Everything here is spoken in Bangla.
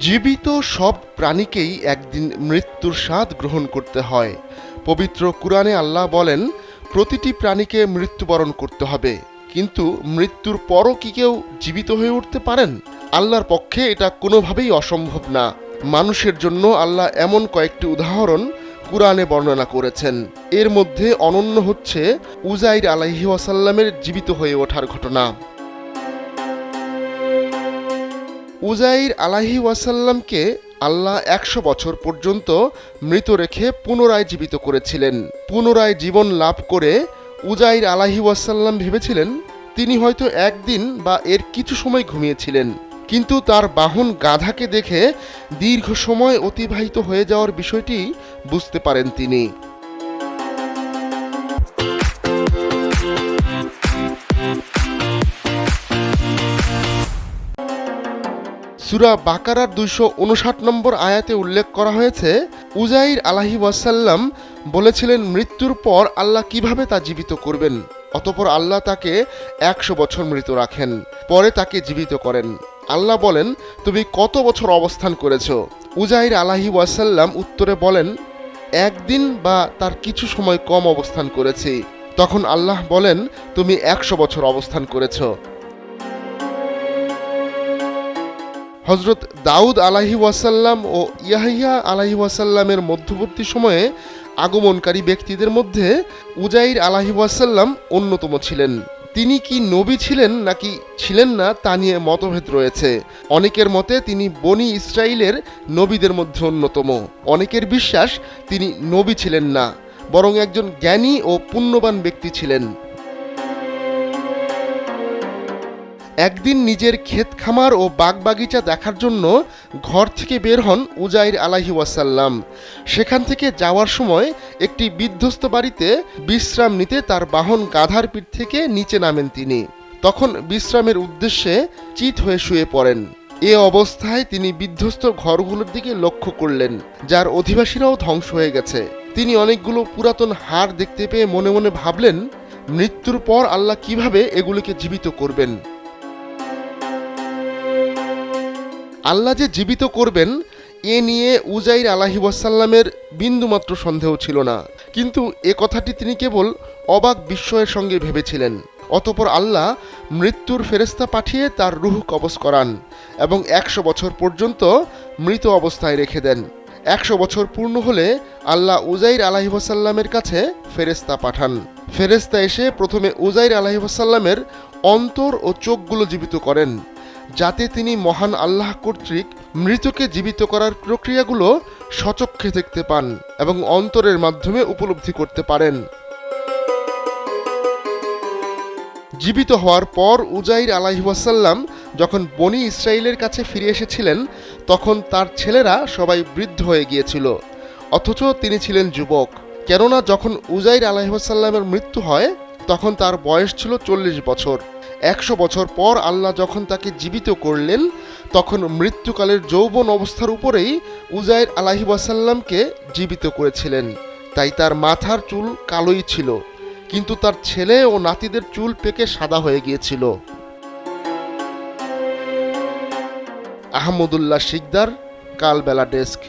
জীবিত সব প্রাণীকেই একদিন মৃত্যুর স্বাদ গ্রহণ করতে হয়। পবিত্র কুরআনে আল্লাহ বলেন, প্রতিটি প্রাণীকে মৃত্যুবরণ করতে হবে। কিন্তু মৃত্যুর পরও কি কেউ জীবিত হয়ে উঠতে পারেন? আল্লাহর পক্ষে এটা কোনোভাবেই অসম্ভব না। মানুষের জন্য আল্লাহ এমন কয়েকটি উদাহরণ কুরআনে বর্ণনা করেছেন। এর মধ্যে অনন্য হচ্ছে উজাইর আলাহি ওয়াসাল্লামের জীবিত হয়ে ওঠার ঘটনা। উজাইর আলাহি ওয়াসাল্লামকে আল্লাহ একশো বছর পর্যন্ত মৃত রেখে পুনরায় জীবিত করেছিলেন। পুনরায় জীবন লাভ করে উজাইর আলাহি ওয়াসাল্লাম ভেবেছিলেন, তিনি হয়তো একদিন বা এর কিছু সময় ঘুমিয়েছিলেন। কিন্তু তার বাহন গাধাকে দেখে দীর্ঘ সময় অতিবাহিত হয়ে যাওয়ার বিষয়টি বুঝতে পারেন তিনি। সুরা বাকারার দুইশো উনষাট নম্বর আয়াতে উল্লেখ করা হয়েছে, উজাইর আলাহি ওয়াসাল্লাম বলেছিলেন, মৃত্যুর পর আল্লাহ কীভাবে তা জীবিত করবেন? অতপর আল্লাহ তাকে একশো বছর মৃত রাখেন, পরে তাকে জীবিত করেন। আল্লাহ বলেন, তুমি কত বছর অবস্থান করেছ? উজাইর আলাহি ওয়াসাল্লাম উত্তরে বলেন, একদিন বা তার কিছু সময় কম অবস্থান করেছি। তখন আল্লাহ বলেন, তুমি একশো বছর অবস্থান করেছ। হজরত দাউদ আলাহি ওয়াসাল্লাম ও ইয়াহিয়া আলাহি ওয়াসাল্লামের মধ্যবর্তী সময়ে আগমনকারী ব্যক্তিদের মধ্যে উজাইর আলাহি ওয়াসাল্লাম অন্যতম ছিলেন। তিনি কি নবী ছিলেন নাকি ছিলেন না তা নিয়ে মতভেদ রয়েছে। অনেকের মতে তিনি বনি ইসরায়েলের নবীদের মধ্যে অন্যতম। অনেকের বিশ্বাস তিনি নবী ছিলেন না, বরং একজন জ্ঞানী ও পুণ্যবান ব্যক্তি ছিলেন। একদিন নিজের ক্ষেত খামার ও বাগবাগিচা দেখার জন্য ঘর থেকে বের হন উজাইর আলাহি ওয়াসাল্লাম। সেখান থেকে যাওয়ার সময় একটি বিধ্বস্ত বাড়িতে বিশ্রাম নিতে তার বাহন গাধার পিঠ থেকে নিচে নামেন তিনি। তখন বিশ্রামের উদ্দেশ্যে চিত হয়ে শুয়ে পড়েন। এ অবস্থায় তিনি বিধ্বস্ত ঘরগুলোর দিকে লক্ষ্য করলেন, যার অধিবাসীরাও ধ্বংস হয়ে গেছে। তিনি অনেকগুলো পুরাতন হাড় দেখতে পেয়ে মনে মনে ভাবলেন, মৃত্যুর পর আল্লাহ কীভাবে এগুলিকে জীবিত করবেন? আল্লাহ যে জীবিত করবেন, এ নিয়ে উজাইর আলাহি ওয়াসাল্লামের বিন্দুমাত্র সন্দেহ ছিল না। কিন্তু এ কথাটি তিনি কেবল অবাক বিস্ময়ের সঙ্গে ভেবেছিলেন। অতপর আল্লাহ মৃত্যুর ফেরেস্তা পাঠিয়ে তার রুহ কবজ করান এবং একশো বছর পর্যন্ত মৃত অবস্থায় রেখে দেন। একশো বছর পূর্ণ হলে আল্লাহ উজাইর আলাহি ওয়াসাল্লামের কাছে ফেরেস্তা পাঠান। ফেরেস্তা এসে প্রথমে উজাইর আলাহি ওয়াসাল্লামের অন্তর ও চোখগুলো জীবিত করেন। যাতে তিনি মহান আল্লাহ কর্তৃক মৃতকে জীবিত করার প্রক্রিয়াগুলো সচক্ষে দেখতে পান এবং অন্তরের মাধ্যমে উপলব্ধি করতে পারেন। জীবিত হওয়ার পর উজাইর আলাহিসাল্লাম যখন বনি ইসরায়েলের কাছে ফিরে এসেছিলেন, তখন তার ছেলেরা সবাই বৃদ্ধ হয়ে গিয়েছিল। অথচ তিনি ছিলেন যুবক। কেননা যখন উজাইর আলাহিসাল্লামের মৃত্যু হয়, তখন তার বয়স ছিল চল্লিশ বছর। একশো বছর পর আল্লাহ যখন তাকে জীবিত করলেন, তখন মৃত্যুকালের যৌবন অবস্থার উপরেই উজাইর আলাহি ওয়াসাল্লামকে জীবিত করেছিলেন। তাই তার মাথার চুল কালোই ছিল, কিন্তু তার ছেলে ও নাতিদের চুল পেকে সাদা হয়ে গিয়েছিল। Ahmadullah Sikdar, Kalbela desk.